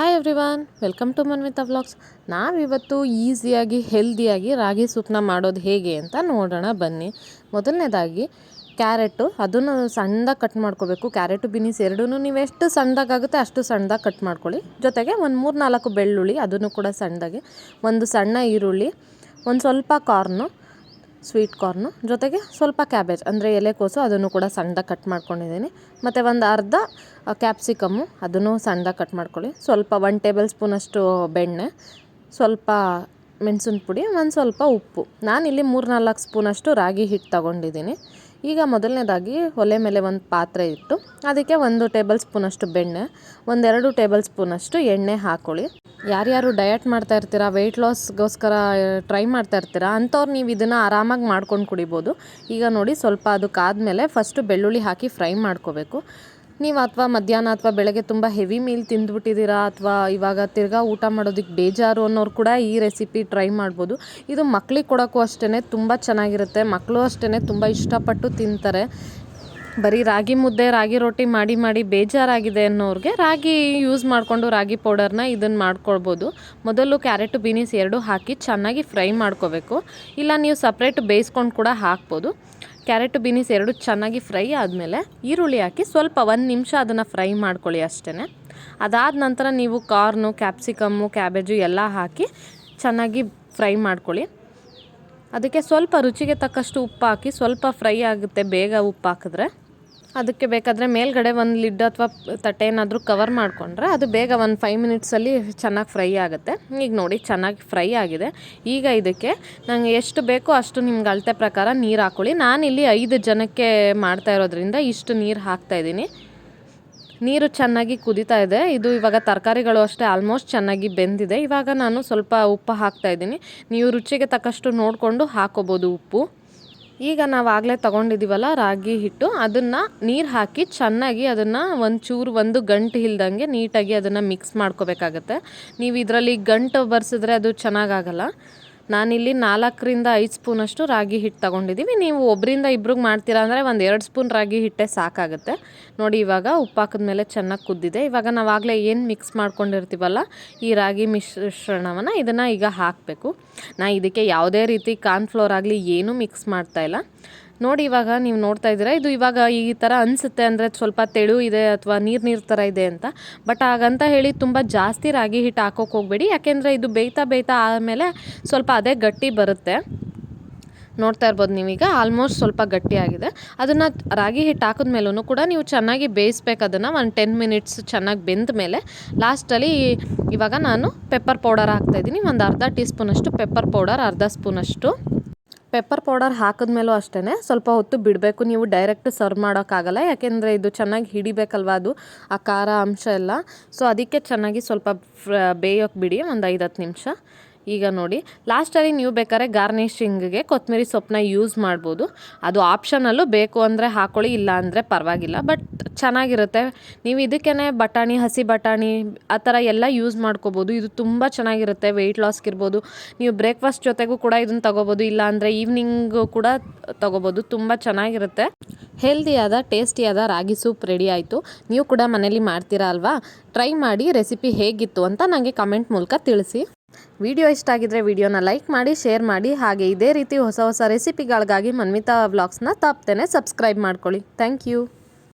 Hi everyone welcome to Manvitha vlogs ನಾವಿವತ್ತು ಈಸಿಯಾಗಿ ಹೆಲ್ದಿಯಾಗಿ ರಾಗಿ ಸೂಪ್ನ ಮಾಡೋದು ಹೇಗೆ ಅಂತ ನೋಡೋಣ ಬನ್ನಿ. ಮೊದಲನೇದಾಗಿ, ಕ್ಯಾರೆಟು, ಅದನ್ನು ಸಣ್ಣದಾಗಿ ಕಟ್ ಮಾಡ್ಕೋಬೇಕು. ಕ್ಯಾರೆಟು ಬಿನಿಸ್ ಎರಡೂ ನೀವು ಎಷ್ಟು ಸಣ್ಣದಾಗುತ್ತೆ ಅಷ್ಟು ಸಣ್ಣದಾಗಿ ಕಟ್ ಮಾಡ್ಕೊಳ್ಳಿ. ಜೊತೆಗೆ ಒಂದು ಮೂರು ನಾಲ್ಕು ಬೆಳ್ಳುಳ್ಳಿ, ಅದನ್ನು ಕೂಡ ಸಣ್ಣದಾಗಿ. ಒಂದು ಸಣ್ಣ ಈರುಳ್ಳಿ, ಒಂದು ಸ್ವಲ್ಪ ಕಾರ್ನು ಸ್ವೀಟ್ ಕಾರ್ನು ಜೊತೆಗೆ ಸ್ವಲ್ಪ ಕ್ಯಾಬೇಜ್ ಅಂದರೆ ಎಲೆಕೋಸು ಅದನ್ನು ಕೂಡ ಸಣ್ಣದಾಗಿ ಕಟ್ ಮಾಡ್ಕೊಂಡಿದ್ದೀನಿ. ಮತ್ತು ಒಂದು ಅರ್ಧ ಕ್ಯಾಪ್ಸಿಕಮ್ಮು ಅದನ್ನು ಸಣ್ಣದಾಗಿ ಕಟ್ ಮಾಡ್ಕೊಳ್ಳಿ. ಸ್ವಲ್ಪ ಒನ್ ಟೇಬಲ್ ಸ್ಪೂನಷ್ಟು ಬೆಣ್ಣೆ, ಸ್ವಲ್ಪ ಮೆಣಸಿನ ಪುಡಿ ಒಂದು ಸ್ವಲ್ಪ ಉಪ್ಪು. ನಾನಿಲ್ಲಿ ಮೂರು ನಾಲ್ಕು ಸ್ಪೂನಷ್ಟು ರಾಗಿ ಹಿಟ್ಟು ತಗೊಂಡಿದ್ದೀನಿ. ಈಗ ಮೊದಲನೇದಾಗಿ ಒಲೆ ಮೇಲೆ ಒಂದು ಪಾತ್ರೆ ಇಟ್ಟು ಅದಕ್ಕೆ ಒಂದು ಟೇಬಲ್ ಸ್ಪೂನಷ್ಟು ಬೆಣ್ಣೆ, ಒಂದೆರಡು ಟೇಬಲ್ ಸ್ಪೂನಷ್ಟು ಎಣ್ಣೆ ಹಾಕ್ಕೊಳ್ಳಿ ಯಾರ್ಯಾರು ಡಯಟ್ ಮಾಡ್ತಾ ಇರ್ತೀರಾ ವೆಯ್ಟ್ ಲಾಸ್ಗೋಸ್ಕರ ಟ್ರೈ ಮಾಡ್ತಾ ಇರ್ತೀರಾ, ಅಂಥವ್ರು ನೀವು ಇದನ್ನು ಆರಾಮಾಗಿ ಮಾಡ್ಕೊಂಡು ಕುಡಿಬೋದು. ಈಗ ನೋಡಿ ಸ್ವಲ್ಪ ಅದು ಕಾದ ಮೇಲೆ ಫಸ್ಟು ಬೆಳ್ಳುಳ್ಳಿ ಹಾಕಿ ಫ್ರೈ ಮಾಡ್ಕೋಬೇಕು. ನೀವು ಅಥವಾ ಮಧ್ಯಾಹ್ನ ಅಥವಾ ಬೆಳಗ್ಗೆ ತುಂಬ ಹೆವಿ ಮೀಲ್ ತಿಂದ್ಬಿಟ್ಟಿದ್ದೀರಾ ಅಥವಾ ಇವಾಗ ತಿರ್ಗಾ ಊಟ ಮಾಡೋದಕ್ಕೆ ಬೇಜಾರು ಅನ್ನೋರು ಕೂಡ ಈ ರೆಸಿಪಿ ಟ್ರೈ ಮಾಡ್ಬೋದು. ಇದು ಮಕ್ಳಿಗೆ ಕೊಡೋಕ್ಕೂ ಅಷ್ಟೇ ತುಂಬ ಚೆನ್ನಾಗಿರುತ್ತೆ. ಮಕ್ಕಳು ಅಷ್ಟೇ ತುಂಬ ಇಷ್ಟಪಟ್ಟು ತಿಂತಾರೆ. ಬರೀ ರಾಗಿ ಮುದ್ದೆ, ರಾಗಿ ರೊಟ್ಟಿ ಮಾಡಿ ಮಾಡಿ ಬೇಜಾರಾಗಿದೆ ಅನ್ನೋರಿಗೆ ರಾಗಿ ಯೂಸ್ ಮಾಡಿಕೊಂಡು ರಾಗಿ ಪೌಡರ್ನ ಇದನ್ನು ಮಾಡ್ಕೊಳ್ಬೋದು. ಮೊದಲು ಕ್ಯಾರೆಟು, ಬೀನೀಸ್ ಎರಡು ಹಾಕಿ ಚೆನ್ನಾಗಿ ಫ್ರೈ ಮಾಡ್ಕೋಬೇಕು. ಇಲ್ಲ ನೀವು ಸಪ್ರೇಟ್ ಬೇಯಿಸ್ಕೊಂಡು ಕೂಡ ಹಾಕ್ಬೋದು. ಕ್ಯಾರೆಟು ಬೀನೀಸ್ ಎರಡು ಚೆನ್ನಾಗಿ ಫ್ರೈ ಆದಮೇಲೆ ಈರುಳ್ಳಿ ಹಾಕಿ ಸ್ವಲ್ಪ ಒಂದು ನಿಮಿಷ ಅದನ್ನು ಫ್ರೈ ಮಾಡ್ಕೊಳ್ಳಿ ಅಷ್ಟೇ ಅದಾದ ನಂತರ ನೀವು ಕಾರ್ನು, ಕ್ಯಾಪ್ಸಿಕಮ್ಮು, ಕ್ಯಾಬೇಜು ಎಲ್ಲ ಹಾಕಿ ಚೆನ್ನಾಗಿ ಫ್ರೈ ಮಾಡ್ಕೊಳ್ಳಿ. ಅದಕ್ಕೆ ಸ್ವಲ್ಪ ರುಚಿಗೆ ತಕ್ಕಷ್ಟು ಉಪ್ಪು ಹಾಕಿ ಸ್ವಲ್ಪ ಫ್ರೈ ಆಗುತ್ತೆ ಬೇಗ ಉಪ್ಪು ಹಾಕಿದ್ರೆ. ಅದಕ್ಕೆ ಬೇಕಾದರೆ ಮೇಲ್ಗಡೆ ಒಂದು ಲಿಡ್ ಅಥವಾ ತಟ್ಟೆ ಏನಾದರೂ ಕವರ್ ಮಾಡಿಕೊಂಡ್ರೆ ಅದು ಬೇಗ ಒಂದು ಫೈವ್ ಮಿನಿಟ್ಸಲ್ಲಿ ಚೆನ್ನಾಗಿ ಫ್ರೈ ಆಗುತ್ತೆ. ಈಗ ನೋಡಿ ಚೆನ್ನಾಗಿ ಫ್ರೈ ಆಗಿದೆ. ಈಗ ಇದಕ್ಕೆ ನಂಗೆ ಎಷ್ಟು ಬೇಕೋ ಅಷ್ಟು ನಿಮ್ಗೆ ಅಳತೆ ಪ್ರಕಾರ ನೀರು ಹಾಕ್ಕೊಳ್ಳಿ ನಾನಿಲ್ಲಿ ಐದು ಜನಕ್ಕೆ ಮಾಡ್ತಾ ಇರೋದ್ರಿಂದ ಇಷ್ಟು ನೀರು ಹಾಕ್ತಾಯಿದ್ದೀನಿ ನೀರು ಚೆನ್ನಾಗಿ ಕುದೀತಾ ಇದೆ. ಇದು ಇವಾಗ ತರಕಾರಿಗಳು ಅಷ್ಟೇ ಆಲ್ಮೋಸ್ಟ್ ಚೆನ್ನಾಗಿ ಬೆಂದಿದೆ. ಇವಾಗ ನಾನು ಸ್ವಲ್ಪ ಉಪ್ಪು ಹಾಕ್ತಾ ಇದ್ದೀನಿ. ನೀವು ರುಚಿಗೆ ತಕ್ಕಷ್ಟು ನೋಡಿಕೊಂಡು ಹಾಕೋಬೋದು ಉಪ್ಪು. ಈಗ ನಾವು ಆಗಲೇ ತೊಗೊಂಡಿದ್ದೀವಲ್ಲ ರಾಗಿ ಹಿಟ್ಟು, ಅದನ್ನು ನೀರು ಹಾಕಿ ಚೆನ್ನಾಗಿ ಅದನ್ನು ಒಂದು ಚೂರು ಒಂದು ಗಂಟು ಇಲ್ದಂಗೆ ನೀಟಾಗಿ ಅದನ್ನು ಮಿಕ್ಸ್ ಮಾಡ್ಕೋಬೇಕಾಗತ್ತೆ. ನೀವು ಇದರಲ್ಲಿ ಗಂಟು ಬರ್ಸಿದ್ರೆ ಅದು ಚೆನ್ನಾಗಾಗಲ್ಲ. ನಾನಿಲ್ಲಿ ನಾಲ್ಕರಿಂದ ಐದು ಸ್ಪೂನಷ್ಟು ರಾಗಿ ಹಿಟ್ಟು ತೊಗೊಂಡಿದ್ದೀವಿ ನೀವು ಒಬ್ಬರಿಂದ ಇಬ್ರಿಗೆ ಮಾಡ್ತೀರಾ ಅಂದರೆ ಒಂದು ಎರಡು ಸ್ಪೂನ್ ರಾಗಿ ಹಿಟ್ಟೆ ಸಾಕಾಗುತ್ತೆ. ನೋಡಿ, ಇವಾಗ ಉಪ್ಪು ಹಾಕಿದ್ಮೇಲೆ ಚೆನ್ನಾಗಿ ಕುದ್ದಿದೆ. ಇವಾಗ ನಾವಾಗಲೇ ಏನು ಮಿಕ್ಸ್ ಮಾಡ್ಕೊಂಡಿರ್ತೀವಲ್ಲ, ಈ ರಾಗಿ ಮಿಶ್ರಣವನ್ನು ಇದನ್ನು ಈಗ ಹಾಕಬೇಕು. ನಾ ಇದಕ್ಕೆ ಯಾವುದೇ ರೀತಿ ಕಾರ್ನ್ಫ್ಲೋರ್ ಆಗಲಿ ಏನೂ ಮಿಕ್ಸ್ ಮಾಡ್ತಾಯಿಲ್ಲ ನೋಡಿ ಇವಾಗ ನೀವು ನೋಡ್ತಾ ಇದ್ದೀರಾ? ಇದು ಇವಾಗ ಈ ಥರ ಅನಿಸುತ್ತೆ ಅಂದರೆ ಸ್ವಲ್ಪ ತೆಳು ಇದೆ ಅಥವಾ ನೀರು ನೀರು ಥರ ಇದೆ ಅಂತ. ಬಟ್ ಹಾಗಂತ ಹೇಳಿ ತುಂಬ ಜಾಸ್ತಿ ರಾಗಿ ಹಿಟ್ಟು ಹಾಕೋಕೆ ಹೋಗಬೇಡಿ. ಯಾಕೆಂದರೆ ಇದು ಬೇಯ್ತಾ ಬೇಯ್ತಾ ಆದಮೇಲೆ ಸ್ವಲ್ಪ ಅದೇ ಗಟ್ಟಿ ಬರುತ್ತೆ. ನೋಡ್ತಾ ಇರ್ಬೋದು ನೀವೀಗ. ಆಲ್ಮೋಸ್ಟ್ ಸ್ವಲ್ಪ ಗಟ್ಟಿಯಾಗಿದೆ ಅದನ್ನು ರಾಗಿ ಹಿಟ್ಟು ಹಾಕಿದ್ಮೇಲೂ ಕೂಡ ನೀವು ಚೆನ್ನಾಗಿ ಬೇಯಿಸ್ಬೇಕು ಅದನ್ನು. ಒಂದು ಟೆನ್ ಮಿನಿಟ್ಸ್ ಚೆನ್ನಾಗಿ ಬೆಂದ ಮೇಲೆ ಲಾಸ್ಟಲ್ಲಿ ಇವಾಗ ನಾನು ಪೆಪ್ಪರ್ ಪೌಡರ್ ಹಾಕ್ತಾಯಿದ್ದೀನಿ ಒಂದು ಅರ್ಧ ಟೀ ಸ್ಪೂನಷ್ಟು ಪೆಪ್ಪರ್ ಪೌಡರ್ ಅರ್ಧ ಸ್ಪೂನಷ್ಟು ಪೆಪ್ಪರ್ ಪೌಡರ್ ಹಾಕಿದ್ಮೇಲೂ ಅಷ್ಟೇ ಸ್ವಲ್ಪ ಹೊತ್ತು ಬಿಡಬೇಕು. ನೀವು ಡೈರೆಕ್ಟ್ ಸರ್ವ್ ಮಾಡೋಕ್ಕಾಗಲ್ಲ. ಯಾಕೆಂದರೆ ಇದು ಚೆನ್ನಾಗಿ ಹಿಡಿಬೇಕಲ್ವ ಅದು, ಆ ಖಾರ ಅಂಶ ಎಲ್ಲ. ಸೊ, ಅದಕ್ಕೆ ಚೆನ್ನಾಗಿ ಸ್ವಲ್ಪ ಬೇಯೋಕ್ಕೆ ಬಿಡಿ. ಒಂದು ಐದು ಹತ್ತು ನಿಮಿಷ. ಈಗ ನೋಡಿ, ಲಾಸ್ಟಲ್ಲಿ ನೀವು ಬೇಕಾದ್ರೆ ಗಾರ್ನಿಷಿಂಗ್ಗೆ ಕೊತ್ತಂಬರಿ ಸೊಪ್ಪನ್ನ ಯೂಸ್ ಮಾಡ್ಬೋದು. ಅದು ಆಪ್ಷನಲ್ಲೂ ಬೇಕು ಅಂದರೆ ಹಾಕೊಳ್ಳಿ, ಇಲ್ಲ ಅಂದರೆ ಪರವಾಗಿಲ್ಲ. ಬಟ್ ಚೆನ್ನಾಗಿರುತ್ತೆ. ನೀವು ಇದಕ್ಕೇ ಬಟಾಣಿ, ಹಸಿ ಬಟಾಣಿ, ಆ ಥರ ಎಲ್ಲ ಯೂಸ್ ಮಾಡ್ಕೋಬೋದು. ಇದು ತುಂಬ ಚೆನ್ನಾಗಿರುತ್ತೆ. ವೆಯ್ಟ್ ಲಾಸ್ಗಿರ್ಬೋದು ನೀವು ಬ್ರೇಕ್ಫಾಸ್ಟ್ ಜೊತೆಗೂ ಕೂಡ ಇದನ್ನು ತೊಗೋಬೋದು. ಇಲ್ಲ ಅಂದರೆ ಈವ್ನಿಂಗು ಕೂಡ ತೊಗೋಬೋದು. ತುಂಬ ಚೆನ್ನಾಗಿರುತ್ತೆ. ಹೆಲ್ದಿಯಾದ ಟೇಸ್ಟಿಯಾದ ರಾಗಿ ಸೂಪ್ ರೆಡಿ ಆಯಿತು. ನೀವು ಕೂಡ ಮನೇಲಿ ಮಾಡ್ತೀರಾ ಅಲ್ವಾ? ಟ್ರೈ ಮಾಡಿ ರೆಸಿಪಿ ಹೇಗಿತ್ತು ಅಂತ ನನಗೆ ಕಮೆಂಟ್ ಮೂಲಕ ತಿಳಿಸಿ. ವಿಡಿಯೋ ಇಷ್ಟ ಆಗಿದ್ರೆ ವಿಡಿಯೋನ ಲೈಕ್ ಮಾಡಿ, ಶೇರ್ ಮಾಡಿ. ಹಾಗೆ ಇದೇ ರೀತಿ ಹೊಸ ಹೊಸ ರೆಸಿಪಿಗಳಿಗಾಗಿ ಮನ್ವಿತಾ ವ್ಲಾಗ್ಸ್ನ ತಪ್ಪದೇ ಸಬ್ಸ್ಕ್ರೈಬ್ ಮಾಡ್ಕೊಳ್ಳಿ. Thank you.